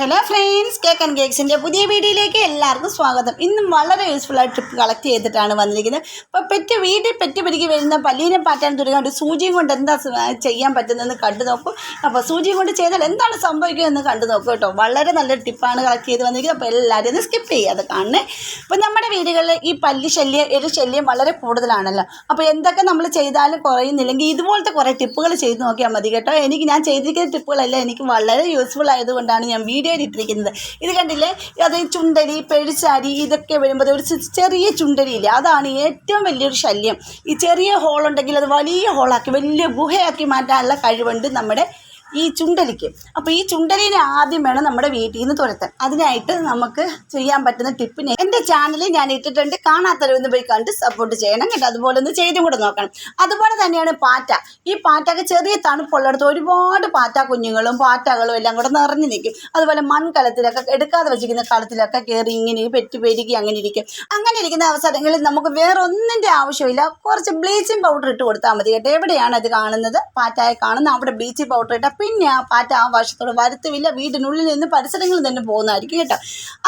Hello friends cake and കേക്സിന്റെ പുതിയ വീഡിയോയിലേക്ക് എല്ലാവർക്കും സ്വാഗതം. ഇന്നും വളരെ യൂസ്ഫുൾ ആയിട്ട് ട്രിപ്പ് കളക്ട് ചെയ്തിട്ടാണ് വന്നിരിക്കുന്നത്. അപ്പോൾ പെറ്റ് വീട്ടിൽ പെറ്റ് പിടിക്കി വരുന്ന പല്ലീനെ പാറ്റാൻ തുടങ്ങിയ ഒരു സൂചിയും കൊണ്ട് എന്താ ചെയ്യാൻ പറ്റുന്നതെന്ന് കണ്ടു നോക്കും. അപ്പോൾ സൂചിയും കൊണ്ട് ചെയ്താൽ എന്താണ് സംഭവിക്കുക എന്ന് കണ്ടു നോക്കും കേട്ടോ. വളരെ നല്ലൊരു ടിപ്പാണ് കളക്ട് ചെയ്ത് വന്നിരിക്കുന്നത്. അപ്പോൾ എല്ലാവരും ഇത് സ്കിപ്പ് ചെയ്യാതെ കാണണേ. അപ്പോൾ നമ്മുടെ വീടുകളിൽ ഈ പല്ലി ശല്യം ഒരു ശല്യം വളരെ കൂടുതലാണല്ലോ. അപ്പോൾ എന്തൊക്കെ നമ്മൾ ചെയ്താലും കുറയുന്നില്ലെങ്കിൽ ഇതുപോലത്തെ കുറേ ടിപ്പുകൾ ചെയ്ത് നോക്കിയാൽ മതി കേട്ടോ. എനിക്ക് ഞാൻ ചെയ്തിരിക്കുന്ന ടിപ്പുകളെല്ലാം എനിക്ക് വളരെ യൂസ്ഫുൾ ആയതുകൊണ്ടാണ് ഞാൻ വീഡിയോയിൽ ഇട്ടിരിക്കുന്നത് ഇത് കണ്ടില്ലേ? അത് ചുണ്ടലി പെഴിച്ചാരി ഇതൊക്കെ വരുമ്പോൾ ഒരു ചെറിയ ചുണ്ടരിയില്ലേ? അതാണ് ഏറ്റവും വലിയൊരു ശല്യം. ഈ ചെറിയ ഹോളുണ്ടെങ്കിൽ അത് വലിയ ഹോളാക്കി വലിയ ഗുഹയാക്കി മാറ്റാനുള്ള കഴിവുണ്ട് നമ്മുടെ ഈ ചുണ്ടലിക്ക്. അപ്പോൾ ഈ ചുണ്ടലിനെ ആദ്യം വേണം നമ്മുടെ വീട്ടിൽ നിന്ന് തുരത്താൻ. അതിനായിട്ട് നമുക്ക് ചെയ്യാൻ പറ്റുന്ന ടിപ്പിന് എന്റെ ചാനലിൽ ഞാൻ ഇട്ടിട്ടുണ്ട്. കാണാത്തവരൊന്ന് പോയി കണ്ട് സപ്പോർട്ട് ചെയ്യണം കേട്ടോ. അതുപോലെ ഒന്ന് ചെയ്തും കൂടെ നോക്കണം. അതുപോലെ തന്നെയാണ് പാറ്റ. ഈ പാറ്റക്ക് ചെറിയ തണുപ്പുള്ളിടത്ത് ഒരുപാട് പാറ്റ കുഞ്ഞുങ്ങളും പാറ്റകളും എല്ലാം കൂടെ നിറഞ്ഞു നിൽക്കും. അതുപോലെ മൺകലത്തിലൊക്കെ എടുക്കാതെ വെച്ചിരിക്കുന്ന കളത്തിലൊക്കെ കയറി ഇങ്ങനെ പെറ്റ് അങ്ങനെ ഇരിക്കും. അങ്ങനെ ഇരിക്കുന്ന അവസരങ്ങളിൽ നമുക്ക് വേറെ ഒന്നിന്റെ ആവശ്യമില്ല. കുറച്ച് ബ്ലീച്ചിങ് പൗഡർ ഇട്ട് കൊടുത്താൽ മതി കേട്ടോ. എവിടെയാണ് അത് കാണുന്നത്? പാറ്റായ കാണുന്ന അവിടെ ബ്ലീച്ചിങ് പൗഡർ ഇട്ടാൽ പിന്നെ ആ പാറ്റ ആ വശത്തോട് വരുത്തുമില്ല വീടിനുള്ളിൽ നിന്ന് പരിസരങ്ങളിൽ നിന്ന് പോകുന്നതായിരിക്കും കേട്ടോ.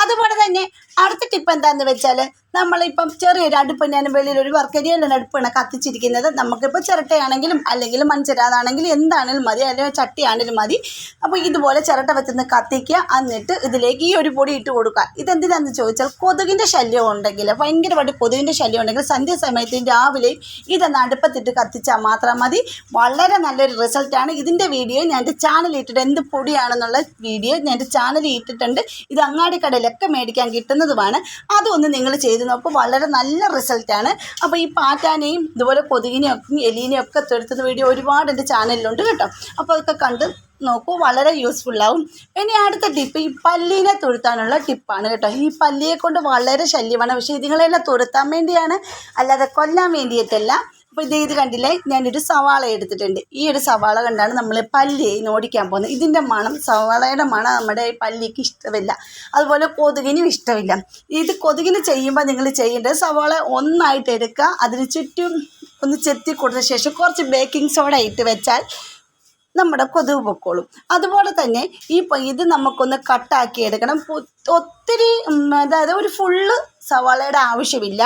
അതുപോലെ തന്നെ അടുത്ത ടിപ്പ് എന്താണെന്ന് വെച്ചാൽ നമ്മളിപ്പം ചെറിയൊരു അടുപ്പ് ഞാൻ വെളിയിൽ ഒരു വർക്കരിയല്ല അടുപ്പാണ് കത്തിച്ചിരിക്കുന്നത്. നമുക്കിപ്പോൾ ചിരട്ടയാണെങ്കിലും അല്ലെങ്കിൽ മൺചിരാതാണെങ്കിലും എന്താണെങ്കിലും മതി. അല്ലെങ്കിൽ ചട്ടിയാണെങ്കിലും മതി. അപ്പോൾ ഇതുപോലെ ചിരട്ട വെച്ചൊന്ന് കത്തിക്കുക. എന്നിട്ട് ഇതിലേക്ക് ഈ ഒരു പൊടി ഇട്ട് കൊടുക്കുക. ഇതെന്തിനാന്ന് ചോദിച്ചാൽ കൊതുകിന്റെ ശല്യം ഉണ്ടെങ്കിൽ ഭയങ്കരമായിട്ട് കൊതുകിന്റെ ശല്യം ഉണ്ടെങ്കിൽ സന്ധ്യ രാവിലെയും രാവിലെ ഇതൊന്ന് അടുപ്പത്തിട്ട് കത്തിച്ചാൽ മാത്രം മതി. വളരെ നല്ലൊരു റിസൾട്ടാണ് ഇതിന്റെ വീഡിയോ ഞാൻ എന്റെ ചാനൽ ഇട്ടിട്ട് എന്ത് പൊടിയാണെന്നുള്ള വീഡിയോ ഞാൻ എന്റെ ചാനൽ ഇട്ടിട്ടുണ്ട്. ഇത് അങ്ങാടിക്കടയിലൊക്കെ മേടിക്കാൻ കിട്ടുന്നതുമാണ്. അതൊന്ന് നിങ്ങൾ ചെയ്ത് നോക്കും. വളരെ നല്ല റിസൾട്ടാണ് അപ്പോൾ ഈ പാറ്റാനെയും ഇതുപോലെ കൊതുകിനെയും ഒക്കെ എലീനെയും ഒക്കെ തെടുത്തുന്ന വീഡിയോ ഒരുപാട് എന്റെ ചാനലിലുണ്ട് കേട്ടോ. അപ്പോൾ അതൊക്കെ കണ്ട് നോക്കൂ വളരെ യൂസ്ഫുള്ളാവും ഇനി അടുത്ത ടിപ്പ് ഈ പല്ലിനെ തുരുത്താനുള്ള ടിപ്പാണ് കേട്ടോ. ഈ പല്ലിയെ കൊണ്ട് വളരെ ശല്യമാണ്. പക്ഷേ ഇതുങ്ങളെല്ലാം തുരുത്താൻ വേണ്ടിയാണ്. അല്ലാതെ കൊല്ലാൻ വേണ്ടിയിട്ടല്ല. അപ്പോൾ ഇത് ഇത് കണ്ടില്ലേ? ഞാനൊരു സവാള എടുത്തിട്ടുണ്ട്. ഈ ഒരു സവാള കണ്ടാണ് നമ്മൾ പല്ലി ഓടിക്കാൻ പോകുന്നത്. ഇതിന്റെ മണം സവാളയുടെ മണം നമ്മുടെ പല്ലിക്ക് ഇഷ്ടമില്ല. അതുപോലെ കൊതുകിനും ഇഷ്ടമില്ല. ഇത് കൊതുകിന് ചെയ്യുമ്പോൾ നിങ്ങൾ ചെയ്യേണ്ടത് സവാള ഒന്നായിട്ട് എടുക്കുക. അതിന് ചുറ്റും ഒന്ന് ചെത്തി കൊടുത്ത ശേഷം കുറച്ച് ബേക്കിംഗ് സോഡ ഇട്ട് വെച്ചാൽ നമ്മുടെ കൊതുക് പൊക്കോളും. അതുപോലെ തന്നെ ഈ ഇത് നമുക്കൊന്ന് കട്ടാക്കി എടുക്കണം. ഒത്തിരി അതായത് ഒരു ഫുള്ള് സവാളയുടെ ആവശ്യമില്ല.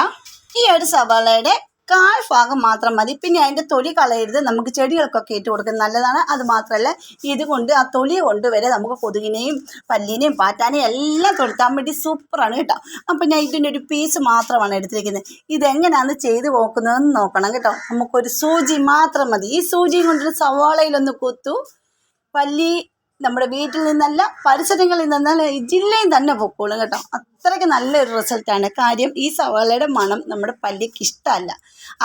ഈ ഒരു സവാളയുടെ കാൽ ഭാഗം മാത്രം മതി. പിന്നെ അതിന്റെ തൊലി കളയരുത്. നമുക്ക് ചെടികൾക്കൊക്കെ ഇട്ട് കൊടുക്കുന്നത് നല്ലതാണ്. അത് മാത്രമല്ല ഇതുകൊണ്ട് ആ തൊലി കൊണ്ടുവരെ നമുക്ക് കൊതുകിനെയും പല്ലിനെയും പാറ്റാനെയും എല്ലാം തൊടുത്താൻ വേണ്ടി സൂപ്പറാണ് കേട്ടോ. അപ്പം ഞാൻ ഇതിന്റെ ഒരു പീസ് മാത്രമാണ് എടുത്തിരിക്കുന്നത്. ഇതെങ്ങനെയാണ് ചെയ്ത് നോക്കുന്നതെന്ന് നോക്കണം കേട്ടോ. നമുക്കൊരു സൂചി മാത്രം മതി. ഈ സൂചിയും കൊണ്ടൊരു സവാളയിലൊന്ന് കുത്തു. പല്ലി നമ്മുടെ വീട്ടിൽ നിന്നല്ല പരിസരങ്ങളിൽ നിന്നല്ല ഈ ജില്ലയിൽ തന്നെ പൊക്കോളും കേട്ടോ. അത്രയ്ക്ക് നല്ലൊരു റിസൾട്ടാണ് കാര്യം ഈ സവാളയുടെ മണം നമ്മുടെ പല്ലിക്ക് ഇഷ്ടമല്ല.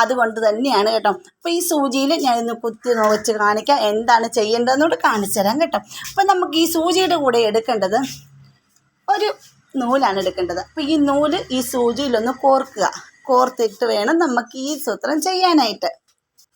അതുകൊണ്ട് തന്നെയാണ് കേട്ടോ. അപ്പോൾ ഈ സൂചിയിൽ ഞാൻ ഇന്ന് കുത്തി നോച്ച് കാണിക്കാം. എന്താണ് ചെയ്യേണ്ടതെന്നോട് കാണിച്ചു തരാം കേട്ടോ. അപ്പോൾ നമുക്ക് ഈ സൂചിയുടെ കൂടെ എടുക്കേണ്ടത് ഒരു നൂലാണ് എടുക്കേണ്ടത്. അപ്പോൾ ഈ നൂൽ ഈ സൂചിയിലൊന്ന് കോർക്കുക. കോർത്തിട്ട് വേണം നമുക്ക് ഈ സൂത്രം ചെയ്യാനായിട്ട്.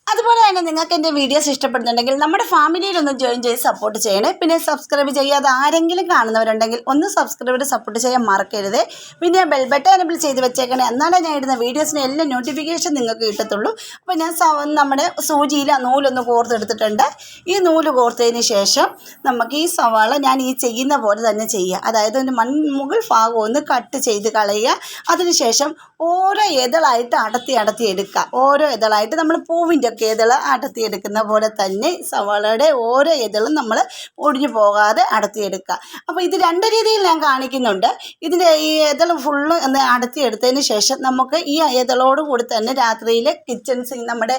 അതുപോലെ തന്നെ നിങ്ങൾക്ക് എന്റെ വീഡിയോസ് ഇഷ്ടപ്പെടുന്നുണ്ടെങ്കിൽ നമ്മുടെ ഫാമിലിയിലൊന്ന് ജോയിൻ ചെയ്ത് സപ്പോർട്ട് ചെയ്യണേ. പിന്നെ സബ്സ്ക്രൈബ് ചെയ്യാതെ ആരെങ്കിലും കാണുന്നവരുണ്ടെങ്കിൽ ഒന്ന് സബ്സ്ക്രൈബ് സപ്പോർട്ട് ചെയ്യാൻ മറക്കരുത്. പിന്നെ ബെൽ ബട്ടൺ എനബിൾ ചെയ്ത് വെച്ചേക്കണേ. എന്നാലേ ഞാൻ ഇടുന്ന വീഡിയോസിന് എല്ലാ നോട്ടിഫിക്കേഷൻ നിങ്ങൾക്ക് കിട്ടത്തുള്ളൂ. അപ്പോൾ ഞാൻ നമ്മുടെ സൂചിയിൽ ആ നൂലൊന്ന് കോർത്തെടുത്തിട്ടുണ്ട്. ഈ നൂൽ കോർത്തതിന് ശേഷം നമുക്ക് ഈ സവാള ഞാൻ ഈ ചെയ്യുന്ന പോലെ തന്നെ ചെയ്യുക അതായത് ഒരു മൺമുകൾ ഭാഗം ഒന്ന് കട്ട് ചെയ്ത് കളയുക. അതിനുശേഷം ഓരോ ഇതളായിട്ട് അടത്തി അടത്തി എടുക്കുക. ഓരോ ഇതളായിട്ട് നമ്മൾ പൂവിന്റെ ഒക്കെ ഇതൾ അടത്തി എടുക്കുന്ന പോലെ തന്നെ സവാളയുടെ ഓരോ ഇതളും നമ്മൾ ഒടിഞ്ഞു പോകാതെ അടത്തിയെടുക്കുക. അപ്പോൾ ഇത് രണ്ട് രീതിയിൽ ഞാൻ കാണിക്കുന്നുണ്ട്. ഇതിന്റെ ഈ ഇതൾ ഫുള്ള് ഒന്ന് അടത്തി എടുത്തതിന് ശേഷം നമുക്ക് ഈ ഇതളോട് കൂടി തന്നെ രാത്രിയിൽ കിച്ചൺ സിങ് നമ്മുടെ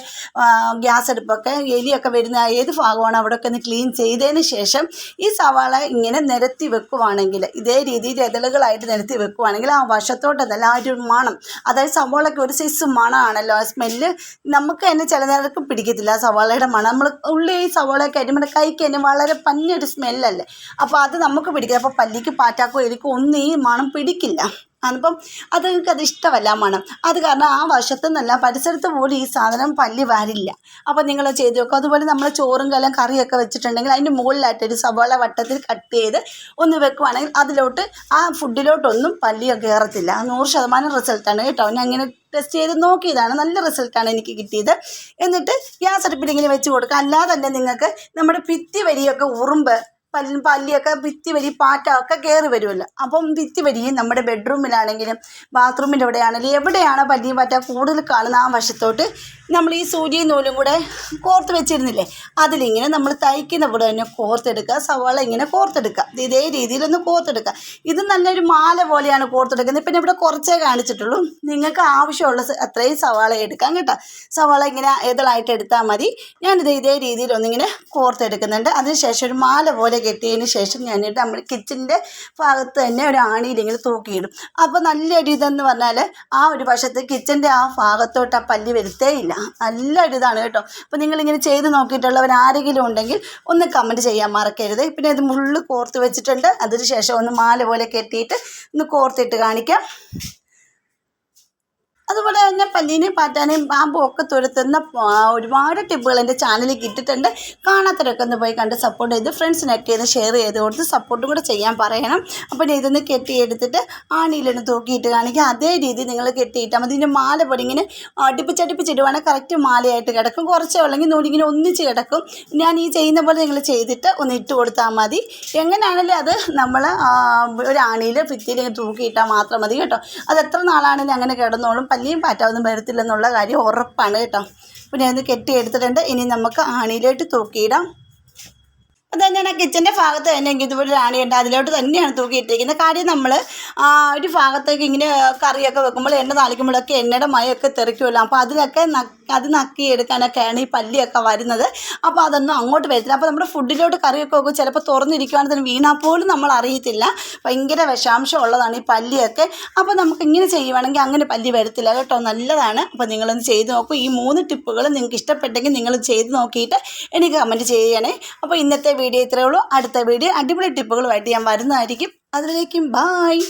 ഗ്യാസ് അടുപ്പൊക്കെ എലിയൊക്കെ വരുന്ന ഏത് ഭാഗമാണ് അവിടെയൊക്കെ ഒന്ന് ക്ലീൻ ചെയ്തതിന് ശേഷം ഈ സവാള ഇങ്ങനെ നിരത്തി വെക്കുവാണെങ്കിൽ ഇതേ രീതിയിൽ ഇതളുകളായിട്ട് നിരത്തി വെക്കുവാണെങ്കിൽ ആ വശത്തോട്ട് നല്ല ആ ഒരു മണം അതായത് സവാളയ്ക്ക് ഒരു സൈസ് മണമാണല്ലോ ആ സ്മെല്ല് നമുക്ക് തന്നെ ചില നേരത്ത് ആ സവാളയുടെ മണം. നമ്മൾ ഉള്ളി ഈ സവാളയൊക്കെ നമ്മുടെ കൈക്ക് തന്നെ വളരെ പഞ്ഞൊരു സ്മെല്ലല്ലേ അപ്പോൾ അത് നമുക്ക് പിടിക്കില്ല. അപ്പോൾ പല്ലിക്ക് പാറ്റാക്കോ എലിക്കോ ഒന്നും ഈ മണം പിടിക്കില്ല. അപ്പം അത് നിങ്ങൾക്ക് അത് ഇഷ്ടമല്ല മണം. അത് കാരണം ആ വശത്തു നിന്നല്ല പരിസരത്ത് പോലും ഈ സാധനം പല്ലി വരില്ല. അപ്പോൾ നിങ്ങൾ ചെയ്ത് വെക്കും. അതുപോലെ നമ്മൾ ചോറും കലം കറിയൊക്കെ വെച്ചിട്ടുണ്ടെങ്കിൽ അതിന്റെ മുകളിലായിട്ട് ഒരു സവാള വട്ടത്തിൽ കട്ട് ചെയ്ത് ഒന്ന് വെക്കുവാണെങ്കിൽ അതിലോട്ട് ആ ഫുഡിലോട്ടൊന്നും പല്ലി കയറത്തില്ല. നൂറ് ശതമാനം റിസൾട്ടാണ് കേട്ടോ. ഞാൻ അങ്ങനെ ടെസ്റ്റ് ചെയ്ത് നോക്കിയതാണ്. നല്ല റിസൾട്ടാണ് എനിക്ക് കിട്ടിയത്. എന്നിട്ട് ഗ്യാസ് അടുപ്പിൽ ഇങ്ങനെ വെച്ച് കൊടുക്കുക. അല്ലാതെ തന്നെ നിങ്ങൾക്ക് നമ്മുടെ ഭിത്തി വരിയൊക്കെ ഉറുമ്പ് പല്ല് പല്ലിയൊക്കെ ഭിത്തി വരി പാറ്റൊക്കെ കയറി വരുമല്ലോ. അപ്പം ഭിത്തി വരിയും നമ്മുടെ ബെഡ്റൂമിലാണെങ്കിലും ബാത്റൂമിന്റെ എവിടെയാണെങ്കിലും എവിടെയാണ് പല്ലിയും പാറ്റ കൂടുതൽ കാണുന്ന ആ വശത്തോട്ട് നമ്മൾ ഈ സൂചിയും നൂലും കൂടെ കോർത്ത് വെച്ചിരുന്നില്ലേ? അതിലിങ്ങനെ നമ്മൾ തയ്ക്കുന്ന കൂടെ തന്നെ കോർത്തെടുക്കുക സവാള ഇങ്ങനെ കോർത്തെടുക്കുക. ഇത് രീതിയിലൊന്ന് കോർത്തെടുക്കുക. ഇത് നല്ലൊരു മാല പോലെയാണ് കോർത്തെടുക്കുന്നത്. പിന്നെ ഇവിടെ കുറച്ചേ കാണിച്ചിട്ടുള്ളൂ. നിങ്ങൾക്ക് ആവശ്യമുള്ള അത്രയും സവാള എടുക്കാം കേട്ടോ. സവാള ഇങ്ങനെ ഏതളായിട്ട് എടുത്താൽ മതി. ഞാനിത് ഇതേ രീതിയിലൊന്നിങ്ങനെ കോർത്തെടുക്കുന്നുണ്ട്. അതിനുശേഷം ഒരു മാല പോലെ കെട്ടിയതിന് ശേഷം ഞാനിട്ട് നമ്മൾ കിച്ചന്റെ ഭാഗത്ത് തന്നെ ഒരു ആണിയിൽ ഇങ്ങനെ തൂക്കിയിടും. അപ്പോൾ നല്ലൊരു ഇതെന്ന് പറഞ്ഞാൽ ആ ഒരു വശത്ത് കിച്ചന്റെ ആ ഭാഗത്തോട്ട് ആ പല്ലി വരുത്തേ ഇല്ല. നല്ലൊരു ഇതാണ് കേട്ടോ. അപ്പോൾ നിങ്ങളിങ്ങനെ ചെയ്ത് നോക്കിയിട്ടുള്ളവർ ആരെങ്കിലും ഉണ്ടെങ്കിൽ ഒന്ന് കമന്റ് ചെയ്യാൻ മറക്കരുത്. പിന്നെ ഇത് മുള്ളു കോർത്ത് വെച്ചിട്ടുണ്ട്. അതിന് ശേഷം ഒന്ന് മാല പോലെ കെട്ടിയിട്ട് ഒന്ന് കോർത്തിട്ട് കാണിക്കാം. അതുപോലെ തന്നെ പല്ലീനെയും പാറ്റാനെയും പാമ്പും ഒക്കെ തുരത്തുന്ന ഒരുപാട് ടിപ്പുകൾ എന്റെ ചാനലിൽ കിട്ടിയിട്ടുണ്ട്. കാണാത്തവരൊക്കെ ഒന്ന് പോയി കണ്ട് സപ്പോർട്ട് ചെയ്ത് ഫ്രണ്ട്സിനൊക്കെ ഇത് ഷെയർ ചെയ്ത് കൊടുത്ത് സപ്പോർട്ടും കൂടെ ചെയ്യാൻ പറയണം. അപ്പോൾ ഇതൊന്ന് കെട്ടിയെടുത്തിട്ട് ആണിയിലൊന്ന് തൂക്കിയിട്ട് കാണിക്കുക അതേ രീതി നിങ്ങൾ കെട്ടിയിട്ടാൽ മതി. ഇതിന്റെ മാല പൊടി ഇങ്ങനെ അടുപ്പിച്ചടുപ്പിച്ചിടുവാണെങ്കിൽ കറക്റ്റ് മാലയായിട്ട് കിടക്കും. കുറച്ചേ ഉള്ളെങ്കിൽ നൂലിങ്ങനെ ഒന്നിച്ച് കിടക്കും. ഞാൻ ഈ ചെയ്യുന്ന പോലെ നിങ്ങൾ ചെയ്തിട്ട് ഒന്ന് ഇട്ട് കൊടുത്താൽ മതി. എങ്ങനെയാണെങ്കിലും അത്? നമ്മൾ ഒരു ആണിയിൽ ഭിത്തിയിൽ തൂക്കിയിട്ടാൽ മാത്രം മതി കേട്ടോ. അത് എത്ര നാളാണെങ്കിലും അങ്ങനെ കിടന്നോളും. പല്ലിയും പാറ്റാവൊന്നും വരത്തില്ലെന്നുള്ള കാര്യം ഉറപ്പാണ് കേട്ടോ. പിന്നെ കെട്ടി കെട്ടിയെടുത്തിട്ടുണ്ട് ഇനി നമുക്ക് ആണിയിലോട്ട് തൂക്കിയിടാം. അത് തന്നെയാണ് കിച്ചന്റെ ഭാഗത്ത് തന്നെ എനിക്ക് ഇതുപോലെ ഒരു ആണിയുണ്ട് അതിലോട്ട് തന്നെയാണ് തൂക്കിയിട്ടിരിക്കുന്നത്. കാര്യം നമ്മൾ ഒരു ഭാഗത്തേക്ക് ഇങ്ങനെ കറിയൊക്കെ വെക്കുമ്പോൾ എണ്ണ താളിക്കുമ്പോഴൊക്കെ എണ്ണയുടെ മയമൊക്കെ തെറിക്കുമല്ലോ. അപ്പോൾ അതിലൊക്കെ നക്ക് അത് നക്കി എടുക്കാനൊക്കെയാണ് ഈ പല്ലിയൊക്കെ വരുന്നത്. അപ്പോൾ അതൊന്നും അങ്ങോട്ട് വരത്തില്ല. അപ്പോൾ നമ്മുടെ ഫുഡിലോട്ട് കറിയൊക്കെ വെക്കും ചിലപ്പോൾ തുറന്നിരിക്കുവാണെങ്കിൽ തന്നെ വീണാൽ പോലും നമ്മൾ അറിയത്തില്ല. ഭയങ്കര വിഷാംശം ഉള്ളതാണ് ഈ പല്ലിയൊക്കെ. അപ്പോൾ നമുക്ക് ഇങ്ങനെ ചെയ്യുവാണെങ്കിൽ അങ്ങനെ പല്ലി വരത്തില്ല കേട്ടോ. നല്ലതാണ്. അപ്പോൾ നിങ്ങളൊന്ന് ചെയ്ത് നോക്കൂ. ഈ മൂന്ന് ടിപ്പുകൾ നിങ്ങൾക്ക് ഇഷ്ടപ്പെട്ടെങ്കിൽ നിങ്ങൾ ചെയ്ത് നോക്കിയിട്ട് എനിക്ക് കമന്റ് ചെയ്യണേ. അപ്പോൾ ഇന്നത്തെ വീഡിയോ ഇത്രയേ ഉള്ളൂ. അടുത്ത വീഡിയോ അടിപൊളി ടിപ്പുകളുമായിട്ട് ഞാൻ വരുന്നതായിരിക്കും. അതിലേക്കും ബായ്